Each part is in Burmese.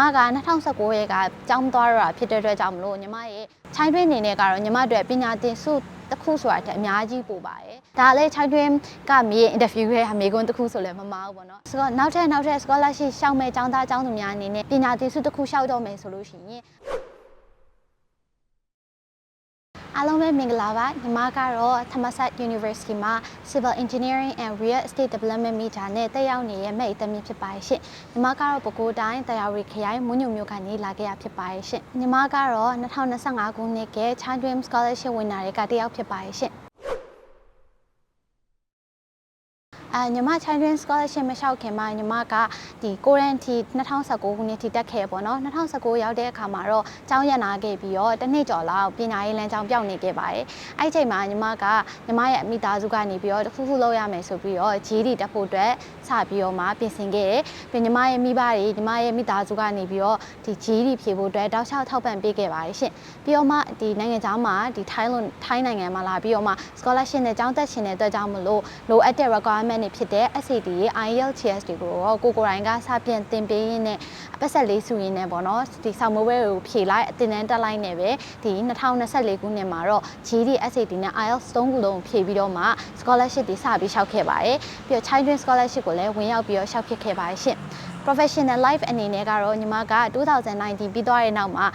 မက2019ရဲ့ကကျောင်းသွားရတာဖြစ်တဲ့အတွက်ကြောင့်မလို့ညီမရဲ့ချိုင်းတွင်းအနေနဲ့ကတော့ညီမတို့ပညာသင်စုတစ်ခုဆိုတာတက်အများကြီးပို့ပါတယ်ဒါလည်းချိုင်းတွင်းကမြေအင်တာဗျူးရဲ့အမေကွန်းတစ်ခုဆိုလည်းမမအောင်ပေါ့နော်ဆိုတော့နောက်ထပ်နောက်ထပ် scholarship ရှောက်မဲ့ကျောင်းသားကျောင်းသူများအနေနဲ့ပညာသင်စုတစ်ခုရှောက်တော့မယ်ဆိုလို့ရှိရင် အားလုံးပဲမင်္ဂလာပါညီမကတော့ Thammasat University မှာ Civil Engineering and Real Estate Development Major နဲ့တက်ရောက်နေရဲ့မဲ့အသမီးဖြစ်ပါရဲ့ရှင်ညီမကတော့ပဲခူးတိုင်းတရားရီခရိုင်မွညုံမြို့ကနေလာခဲ့ရဖြစ်ပါရဲ့ရှင်ညီမကတော့2025ခုနှစ်က Child Dream Scholarship winner တွေကတယောက်ဖြစ်ပါရဲ့ရှင် အာညီမ Child Dream Scholarship မလျှောက်ခင်မှာညီမကဒီကိုရန်တီ2019ခုနှစ်ထိတက်ခဲ့ပေါ့နော်2019ရောက်တဲ့အခါမှာတော့ကျောင်းရနာခဲ့ပြီးတော့တစ်နှစ်ကျော်လောက်ပညာရေးလမ်းကြောင်းပြောင်းနေခဲ့ပါတယ်အဲ့ဒီအချိန်မှာညီမကညီမရဲ့မိသားစုကနေပြီးတော့တစ်ခုခုလုပ်ရမယ်ဆိုပြီးတော့ GD တက်ဖို့အတွက်စပြီးတော့မှပြင်ဆင်ခဲ့တယ်ပြီးညီမရဲ့မိဘတွေညီမရဲ့မိသားစုကနေပြီးတော့ဒီ GD ဖြေဖို့အတွက်တောက်လျှောက်ထောက်ပံ့ပေးခဲ့ပါတယ်ရှင်ပြီးတော့မှဒီနိုင်ငံခြားမှာဒီထိုင်းလွန်ထိုင်းနိုင်ငံမှာလာပြီးတော့မှ scholarship နဲ့ကျောင်းတက်ရှင်တဲ့အတွက်ကြောင့်မလို့လိုအပ်တဲ့ requirement တွေဖြစ်တဲ့ SAT တွေ IELTS တွေကိုတော့ကိုကိုယ်တိုင်ကစပြင်သင်ပေးရင်းနဲ့ပတ်ဆက်လေးစုရင်းနဲ့ပေါ့နော်ဒီဆောင်းမိုးဘဲကိုဖြေလိုက်အတင်တန်းတက်လိုက်နဲ့ပဲဒီ2024ခုနှစ်မှာတော့ GD SAT နဲ့ IELTS သုံးခုလုံးဖြေပြီးတော့မှ scholarship တွေစပြီးလျှောက်ခဲ့ပါတယ်ပြီးတော့ Child Dream Scholarship ကိုလည်းဝင်ရောက်ပြီးတော့လျှောက်ဖြစ်ခဲ့ပါတယ်ရှင် professional life အနေနဲ့ကတော့ညီမက2019ပြီးသွားတဲ့နောက်မှာ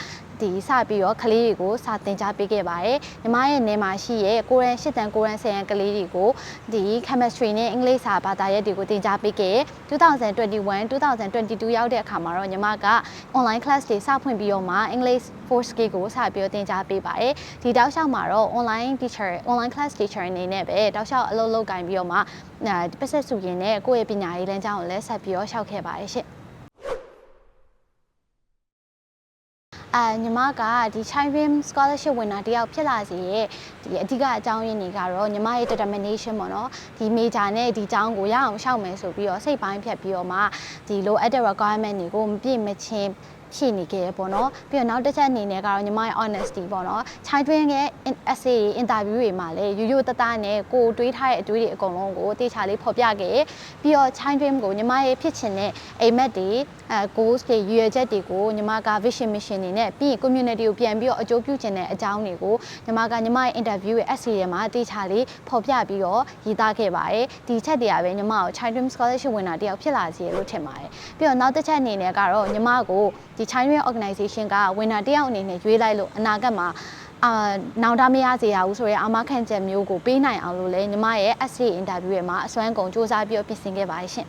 ဒီစပြီးတော့ကလေးတွေကိုစာသင်ကြားပေးခဲ့ပါတယ်ညီမရဲ့နေမှာရှိရဲ့ကိုရန်၈တန်ကိုရန်10ရန်ကလေးတွေကိုဒီ chemistry နဲ့အင်္ဂလိပ်စာဘာသာရပ်တွေကိုသင်ကြားပေးခဲ့2021 2022ရောက်တဲ့အခါမှာတော့ညီမက online class တွေစဖွင့်ပြီးတော့မှ English 4 skill ကိုစပြီးတော့သင်ကြားပေးပါတယ်ဒီတောက်လျှောက်မှာတော့ online teacher online class teacher အနေနဲ့ပဲတောက်လျှောက်အလုပ်လုပ်ကင်ပြီးတော့မှပတ်ဆက်စုရင်နဲ့ကိုယ့်ရဲ့ပညာရေးလမ်းကြောင်းကိုလည်းဆက်ပြီးတော့ရှောက်ခဲ့ပါတယ်ရှင့် အာညီမကဒီ Child Dream Scholarship winner တယောက်ဖြစ်လာစေရဲ့ဒီအဓိကအကြောင်းရင်းတွေကတော့ညီမရဲ့ determination ပေါ့နော်ဒီ major နဲ့ဒီကျောင်းကိုရအောင်ရှောက်မယ်ဆိုပြီးတော့စိတ်ပိုင်းဖြတ်ပြီးတော့မှဒီလို add requirement တွေကိုမပြည့်မချင်း ဖြည့်နေခဲ့ရပေါ့နော်ပြီးတော့နောက်တစ်ချက်အနေနဲ့ကတော့ညီမရဲ့ honesty ပေါ့နော် child train ရဲ့ essay တွေ interview တွေမှာလည်းရိုးရိုးတသားနဲ့ကိုတွေးထားတဲ့အတွေးတွေအကုန်လုံးကိုတေချာလေးဖော်ပြခဲ့ပြီးတော့ child train ကိုညီမရဲ့ဖြစ်ချင်တဲ့အိမ်မက်တွေအဲ goals တွေရည်ရွယ်ချက်တွေကိုညီမက vision mission တွေနဲ့ပြီးရင် community ကိုပြန်ပြီးတော့အကျိုးပြုချင်တဲ့အကြောင်းတွေကိုညီမကညီမရဲ့ interview ရဲ့ essay တွေမှာတေချာလေးဖော်ပြပြီးတော့ရေးသားခဲ့ပါတယ်ဒီချက်တွေကပဲညီမကို child dream scholarship winner တယောက်ဖြစ်လာစေလို့ထင်ပါတယ်ပြီးတော့နောက်တစ်ချက်အနေနဲ့ကတော့ညီမကိုဒီ Child Dream organization က winner တယောက်အနေနဲ့ရွေးလိုက်လို့အနာဂတ်မှာအာနောင်တမရစေရဘူးဆိုရဲအာမခံချက်မျိုးကိုပေးနိုင်အောင်လို့လဲညီမရဲ့ essay interview ရဲ့မှာအစွမ်းကုန်စူးစမ်းပြီးတော့ပြင်ဆင်ခဲ့ပါတယ်ရှင်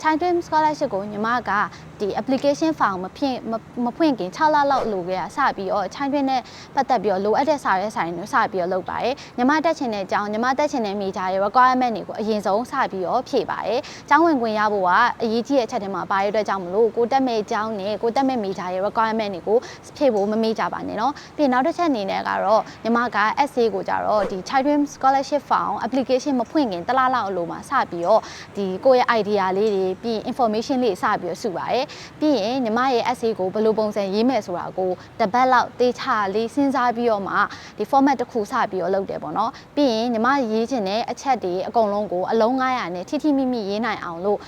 Child Dream Scholarship ကိုညီမကဒီ application form မဖြင့်မဖွင့်ခင်6လလောက်လိုခဲ့ရစပြီးတော့ Child Dream နဲ့ပတ်သက်ပြီးတော့လိုအပ်တဲ့စာရဲဆိုင်တွေစပြီးတော့လုပ်ပါတယ်ညီမတက်ချင်တဲ့အကြောင်းညီမတက်ချင်တဲ့ major ရဲ့ requirement တွေကိုအရင်ဆုံးစပြီးတော့ဖြည့်ပါတယ်ကျောင်းဝင်ခွင့်ရဖို့ကအရေးကြီးတဲ့အချက်တွေမှာပါရတဲ့ကြောင့်မလို့ကိုတက်မဲ့ကျောင်းနဲ့ကိုတက်မဲ့ major ရဲ့ requirement တွေကိုဖြည့်ဖို့မမေ့ကြပါနဲ့เนาะပြီးနောက်တစ်ချက်အနေနဲ့ကတော့ညီမက essay ကိုကြတော့ဒီ Child Dream Scholarship form application မဖွင့်ခင်တစ်လလောက်အလိုမှာစပြီးတော့ဒီကိုယ့်ရဲ့ idea လေးတွေပြီး information လေးစပြီးတော့စုပါတယ် ပြီးရင်ညီမရဲ့ essay ကိုဘယ်လိုပုံစံရေးမယ်ဆိုတာကိုတပတ်လောက်တေချာလေးစဉ်းစားပြီးတော့မှဒီ format တစ်ခုစပြီးတော့လုပ်တယ်ပေါ့နော်ပြီးရင်ညီမရေးချင်တဲ့အချက်တွေအကုန်လုံးကိုအလုံး900နဲ့ထိထိမိမိရေးနိုင်အောင်လို့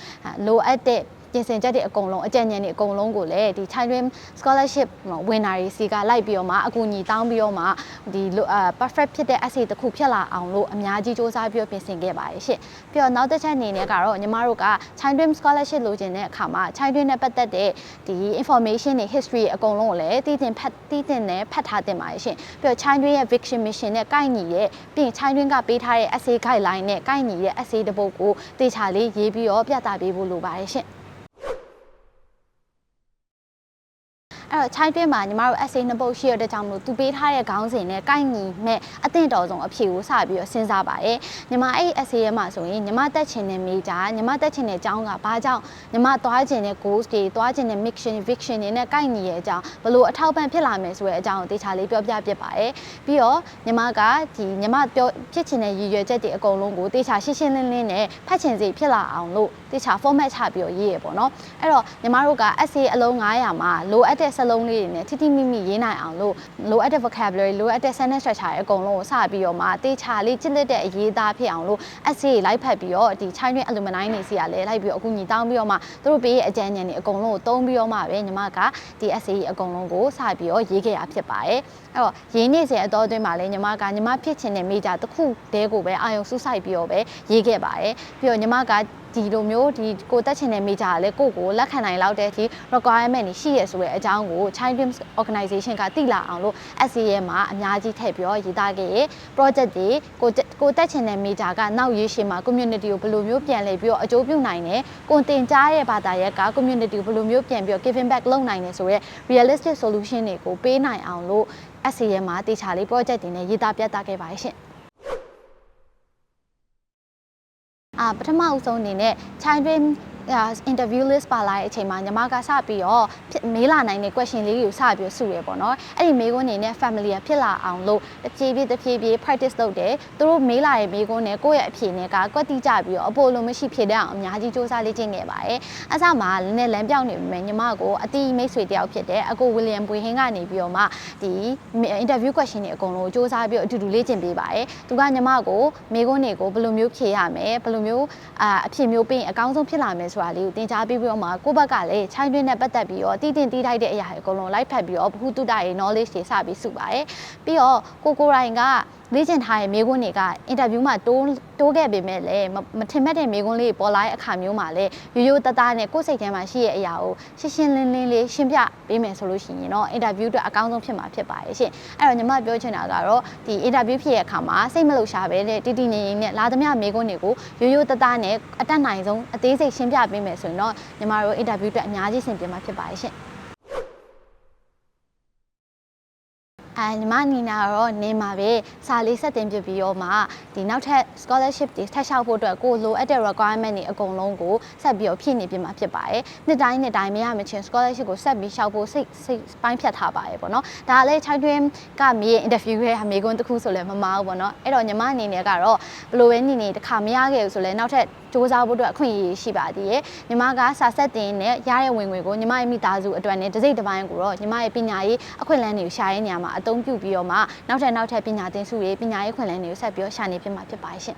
လိုအပ်တဲ့ ပြင်ဆင်ချက်တွေအကုန်လုံးအကြံဉာဏ်တွေအကုန်လုံးကိုလည်းဒီ Child Dream Scholarship winner တွေစီကလိုက်ပြီးတော့မှအကူအညီတောင်းပြီးတော့မှဒီ perfect ဖြစ်တဲ့ essay တစ်ခုဖြစ်လာအောင်လို့အများကြီးစ조사ပြီးတော့ပြင်ဆင်ခဲ့ပါတယ်ရှင့်ပြီးတော့နောက်တစ်ချက်အနေနဲ့ကတော့ညီမတို့က Child Dream Scholarship လိုချင်တဲ့အခါမှာ Child Dream နဲ့ပတ်သက်တဲ့ဒီ information တွေ history အကုန်လုံးကိုလည်းတည်တင်ဖတ်တည်တင်နဲ့ဖတ်ထားတင်ပါတယ်ရှင့်ပြီးတော့ Child Dream ရဲ့ vision mission နဲ့ကိုက်ညီရဲ့ပြီးရင် Child Dream ကပေးထားတဲ့ essay guideline နဲ့ကိုက်ညီရဲ့ essay တစ်ပုဒ်ကိုတေချာလေးရေးပြီးတော့ပြသပေးဖို့လိုပါတယ်ရှင့် အဲ့တော့ child တွင်းမှာညီမတို့ essay နှစ်ပုဒ်ရှိရတဲ့ကြောင့်မလို့သူပေးထားတဲ့ခေါင်းစဉ်နဲ့ကိုက်ညီမဲ့အသင့်တော်ဆုံးအဖြေကိုစပြီးတော့စဉ်းစားပါတယ်ညီမအဲ့ essay ရဲ့မှာဆိုရင်ညီမတက်ချင်တဲ့ major ညီမတက်ချင်တဲ့အကြောင်းကဘာကြောင့်ညီမသွားချင်တဲ့ goals တွေသွားချင်တဲ့ mission vision တွေနဲ့ကိုက်ညီရဲ့အကြောင်းဘလို့အထောက်ပံ့ဖြစ်လာမယ်ဆိုတဲ့အကြောင်းကိုတေချာလေးပြောပြပြပါတယ်ပြီးတော့ညီမကဒီညီမပြောဖြစ်ချင်တဲ့ရည်ရွယ်ချက်တွေအကုန်လုံးကိုတေချာရှင်းရှင်းလင်းလင်းနဲ့ဖတ်ချင်စိဖြစ်လာအောင်လို့တေချာ format ချပြီးတော့ရေးရပေါ့နော်အဲ့တော့ညီမတို့က essay အလုံး900မှာလိုအပ်တဲ့စလုံးလေးတွေနဲ့ထိထိမိမိရေးနိုင်အောင်လို့လိုအပ်တဲ့ vocabulary လိုအပ်တဲ့ sentence structure အကုန်လုံးကိုစပြီးတော့မှတေချာလေးချစ်လက်တဲ့အရေးသားဖြစ်အောင်လို့ essay လိုက်ဖတ်ပြီးတော့ဒီ China alumni တွေစီကလည်းလိုက်ပြီးတော့အခုညီတောင်းပြီးတော့မှသူတို့ပေးရဲ့အကြံဉာဏ်တွေအကုန်လုံးကိုသုံးပြီးတော့မှပဲညီမကဒီ essay အကုန်လုံးကိုစပြီးတော့ရေးခဲ့ရဖြစ်ပါတယ်အဲ့တော့ရင်းနေစေအတော်အတွင်းမှာလည်းညီမကညီမဖြစ်ချင်တဲ့ major တစ်ခုတည်းကိုပဲအာရုံစူးစိုက်ပြီးတော့ပဲရေးခဲ့ပါတယ်ပြီးတော့ညီမက ဒီလိုမျိုးဒီကိုတက်ချင်တဲ့ major ကလည်းကိုယ့်ကိုလက်ခံနိုင်လောက်တဲ့အထိ requirement တွေရှိရဆိုတဲ့အကြောင်းကို China Dreams Organization ကသိလာအောင်လို့ SCA ရဲ့မှာအများကြီးထည့်ပြီးတော့ရေးသားခဲ့ရ project တွေကိုကိုတက်ချင်တဲ့ major ကနောက်ရေးရှင်းမှာ community ကိုဘယ်လိုမျိုးပြန်လဲပြီးတော့အကျိုးပြုနိုင်တယ်ကိုတင်ကြားရဲ့ဘာသာရပ်က community ကိုဘယ်လိုမျိုးပြန်ပြီးတော့ giving back လုပ်နိုင်တယ်ဆိုရဲ realistic solution တွေကိုပေးနိုင်အောင်လို့ SCA ရဲ့မှာတေချာလေး project တွေနဲ့ရေးသားပြသခဲ့ပါရှင်အာ ပထမအဦးဆုံးအနေနဲ့ China Dream အာ interview list ပါလာတဲ့အချိန်မှာညီမကစပြီးတော့မေးလာနိုင်တဲ့ question လေးတွေကိုစပြီးတော့စုရပေါ့နော်အဲ့ဒီမေးခွန်းတွေနဲ့ family ဖြစ်လာအောင်လို့တဖြည်းဖြည်းတဖြည်းဖြည်း practice လုပ်တယ်သူတို့မေးလာတဲ့မေးခွန်းနဲ့ကိုယ့်ရဲ့အဖြေနဲ့ကကွက်တိကြပြီးတော့အပေါ်လိုမရှိဖြစ်တဲ့အောင်အများကြီးစူးစမ်းလေ့ကျင့်ခဲ့ပါတယ်အစမှာလည်းနဲ့လမ်းပြောင်းနေပြီမဲ့ညီမကိုအတီးမိတ်ဆွေတယောက်ဖြစ်တဲ့အကို William ပွေဟင်းကနေပြီးတော့မှဒီ interview question တွေအကုန်လုံးစူးစမ်းပြီးတော့အတူတူလေ့ကျင့်ပေးပါတယ်သူကညီမကိုမေးခွန်းတွေကိုဘယ်လိုမျိုးဖြေရမယ်ဘယ်လိုမျိုးအာအဖြေမျိုးပေးရင်အကောင်းဆုံးဖြစ်လာမယ်ဆိုတာလေးကိုသင်ကြားပေးပြီးတော့မှကိုယ့်ဘက်ကလည်း China Dream နဲ့ပတ်သက်ပြီးတော့တည်တင်တည်ထိုက်တဲ့အရာတွေအကုန်လုံးလိုက်ဖက်ပြီးတော့ဘ ഹു တုတရဲ့ knowledge တွေစပြီးစုပါတယ်ပြီးတော့ကိုကိုရိုင်က လေ့ကျင့်ထားတဲ့မိကွန်းတွေကအင်တာဗျူးမှာတိုးတိုးခဲ့ပေမဲ့လည်းမထင်မဲ့တဲ့မိကွန်းလေးပေါ်လာတဲ့အခါမျိုးမှာလည်းရိုးရိုးတသားနဲ့ကိုယ့်စိတ်ထဲမှာရှိရဲ့အရာကိုရှင်းရှင်းလင်းလင်းလေးရှင်းပြပေးမယ်ဆိုလို့ရှိရင်တော့အင်တာဗျူးအတွက်အကောင်းဆုံးဖြစ်မှာဖြစ်ပါတယ်ရှင်အဲ့တော့ညီမပြောချင်တာကတော့ဒီအင်တာဗျူးဖြစ်ရဲ့အခါမှာစိတ်မလုံရှာပဲနဲ့တီတီငြိမ်ငြိမ်နဲ့လာသမျှမိကွန်းတွေကိုရိုးရိုးတသားနဲ့အတက်နိုင်ဆုံးအသေးစိတ်ရှင်းပြပေးမယ်ဆိုရင်တော့ညီမတို့အင်တာဗျူးအတွက်အများကြီးဆင်ပြေမှာဖြစ်ပါတယ်ရှင် အဲညီမအနေနဲ့ကတော့နေမှာပဲစာလေးဆက်တင်ပြပြီးတော့မှဒီနောက်ထပ် scholarship တွေထပ်လျှောက်ဖို့အတွက်ကိုလိုအပ်တဲ့ requirement တွေအကုန်လုံးကိုဆက်ပြီးတော့ဖြည့်နေပြမှာဖြစ်ပါတယ်။နှစ်တိုင်းနှစ်တိုင်းမရမချင်း scholarship ကိုဆက်ပြီးလျှောက်ဖို့စိတ်စိတ်ပိုင်းဖြတ်ထားပါတယ်ပေါ့နော်။ဒါလည်း Child Dream ကမြေ interview ရဲ့အမေကွန်းတစ်ခုဆိုလည်းမမအောင်ပေါ့နော်။အဲ့တော့ညီမအနေနဲ့ကတော့ဘလိုပဲနေနေတစ်ခါမရခဲ့ဘူးဆိုလည်းနောက်ထပ်စူးစမ်းဖို့အတွက်အခွင့်အရေးရှိပါသေးတယ်။ညီမကစာဆက်တင်နဲ့ရတဲ့ဝင်ငွေကိုညီမရဲ့မိသားစုအတွက်နဲ့တစ်စိတ်တစ်ပိုင်းကိုတော့ညီမရဲ့ပညာရေးအခွင့်အလမ်းတွေကိုရှာရတဲ့နေရာမှာအသုံးပြုပြီးတော့မှနောက်ထပ်နောက်ထပ်ပညာသင်စုတွေပညာရေးခွင့်လန်းတွေကိုဆက်ပြီးတော့ရှာနေဖြစ်မှာဖြစ်ပါရှင်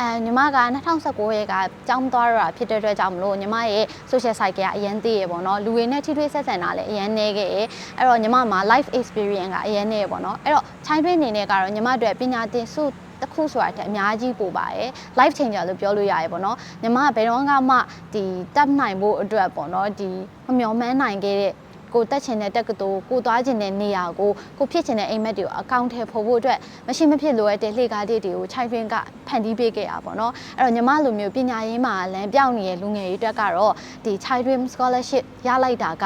အဲညီမက2019ရဲ့ကကျောင်းသွားရတာဖြစ်တဲ့အတွက်ကြောင့်မလို့ညီမရဲ့ social site ကအရန်သေးရပေါ့နော်လူတွေနဲ့ထိတွေ့ဆက်ဆံတာလည်းအရန်နေခဲ့ရအဲ့တော့ညီမမှာ life experience ကအရန်နေရပေါ့နော်အဲ့တော့ child train အနေနဲ့ကတော့ညီမတို့ပညာသင်စုတစ်ခုဆိုတာတဲ့အများကြီးပို့ပါတယ် life changer လို့ပြောလို့ရတယ်ပေါ့နော်ညီမကဘယ်တော့မှဒီတက်နိုင်ဖို့အတွက်ပေါ့နော်ဒီမမျော်မှန်းနိုင်ခဲ့တဲ့ ကိုတက်ချင်တဲ့တက်ကတူကိုသွားချင်တဲ့နေရာကိုကိုဖြစ်ချင်တဲ့အိမ်မက်တွေကိုအကောင့်ထဲဖို့ဖို့အတွက်မရှိမဖြစ်လိုအပ်တဲ့လှေကားလေးတွေကိုခြိုက်တွင်းကဖန်တီးပေးခဲ့ရပါတော့။အဲ့တော့ညီမလိုမျိုးပညာရေးမှာလမ်းပြောင်းနေတဲ့လူငယ်တွေအတွက်ကတော့ဒီ Child Dream Scholarship ရလိုက်တာက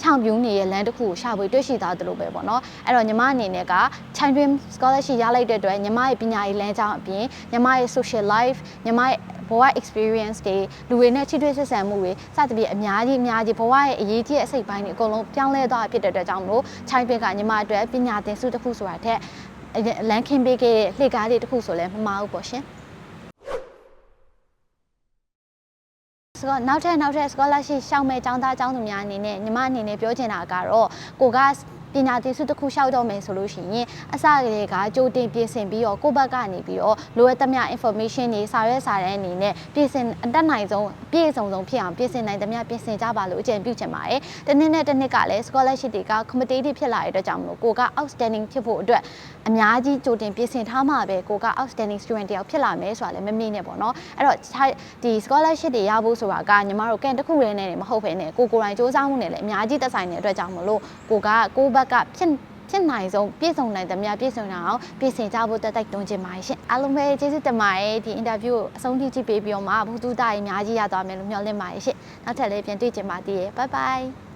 ချောင်ပြူးနေတဲ့လမ်းတစ်ခုကိုရှာဖွေတွေ့ရှိသားသလိုပဲပေါ့နော်အဲ့တော့ညီမအနေနဲ့က Child Dream Scholarship ရလိုက်တဲ့အတွက်ညီမရဲ့ပညာရေးလမ်းကြောင်းအပြင်ညီမရဲ့ social life ညီမရဲ့ဘဝ experience တွေလူတွေနဲ့ချိတွေ့ဆက်ဆံမှုတွေစသဖြင့်အများကြီးအများကြီးဘဝရဲ့အရေးကြီးတဲ့အစိတ်ပိုင်းတွေအကုန်လုံးပြောင်းလဲသွားဖြစ်တဲ့အတွက်ကြောင့်မလို့ Child Dream ကညီမအတွက်ပညာသင်ဆုတစ်ခုဆိုတာထက်လမ်းခင်းပေးခဲ့တဲ့လှေကားလေးတစ်ခုဆိုလည်းမမှားဘူးပေါ့ရှင်ဆိုတော့ နောက်ထပ်နောက်ထပ် scholarship ရှောက်မဲ့ចောင်းသားចောင်းသူများအနေနဲ့ညီမအနေနဲ့ပြောချင်တာကတော့ကိုက ပညာသင်ဆုတစ်ခုလျှောက်တော့မယ်ဆိုလို့ရှိရင်အစကတည်းကကြိုတင်ပြင်ဆင်ပြီးတော့ကိုယ့်ဘက်ကနေပြီးတော့လိုအပ်သမျှ information တွေစာရွက်စာတမ်းအနေနဲ့ပြင်ဆင်အတက်နိုင်ဆုံးပြည့်စုံဆုံးဖြစ်အောင်ပြင်ဆင်နိုင်သမျှပြင်ဆင်ကြပါလို့အကြံပြုချင်ပါတယ်။တနည်းနဲ့တစ်နှစ်ကလည်း scholarship တွေက competitive ဖြစ်လာတဲ့အတွက်ကြောင့်မလို့ကိုက outstanding ဖြစ်ဖို့အတွက်အများကြီးကြိုတင်ပြင်ဆင်ထားမှပဲကိုက outstanding student တယောက်ဖြစ်လာမယ်ဆိုတာလည်းမမေ့နဲ့ပေါ့နော်။အဲ့တော့ဒီ scholarship တွေရဖို့ဆိုတာကညီမတို့ကန်တစ်ခုလေးနဲ့မဟုတ်ဘဲနဲ့ကိုကိုယ်တိုင်စူးစမ်းမှုနဲ့လည်းအများကြီးသက်ဆိုင်တဲ့အတွက်ကြောင့်မလို့ကိုကကိုဘက်ကဖြစ်ဖြစ်နိုင်ဆုံးပြည့်စုံနိုင်သမျှပြည့်စုံအောင်ပြင်ဆင်ကြဖို့တက်တိုက်တွန်းချင်ပါတယ်ရှင်အားလုံးပဲကျေးဇူးတင်ပါတယ်ဒီအင်တာဗျူးကိုအဆုံးထိကြည့်ပေးပြီးတော့မှဘုသူတာကြီးအများကြီးရသွားမယ်လို့မျှော်လင့်ပါတယ်ရှင်နောက်ထပ်လည်းပြန်တွေ့ကြပါသေးတယ်ဘိုင်ဘိုင်